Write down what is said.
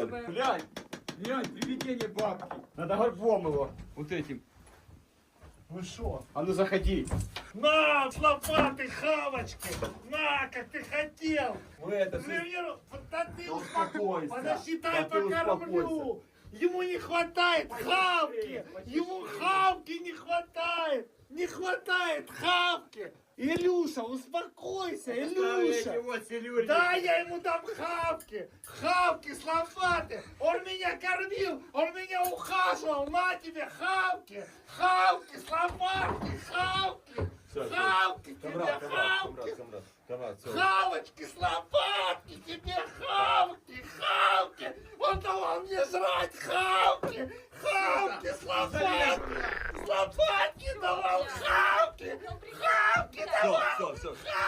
тебе. Глянь, глянь, привидение бабки. Надо горбом его, вот этим. Вы что? А ну заходи. На, с лопатой, хавочки! На, как ты хотел! Вы это, Наверное, да ты Да успокойся! Подожди, Да дай ты покормлю! Ему не хватает хавки! Ему хавки не хватает! Не хватает хавки! Илюша, успокойся, Илюша! Да, я ему дам хавки! Хавки с лопаты! Он меня кормил! Он меня ухаживал! На тебе хавки! Хавки с лопаты! Хавки! Всё. Хавки тебе! Камрад, Хавки! камрад, камрад. Хавочки с лопатки! Тебе хавки! Хавки! Он давал мне жрать хавки! Хавки с лопатки! С лопатки давал хавки! Хавки Всё, давал! Хавки!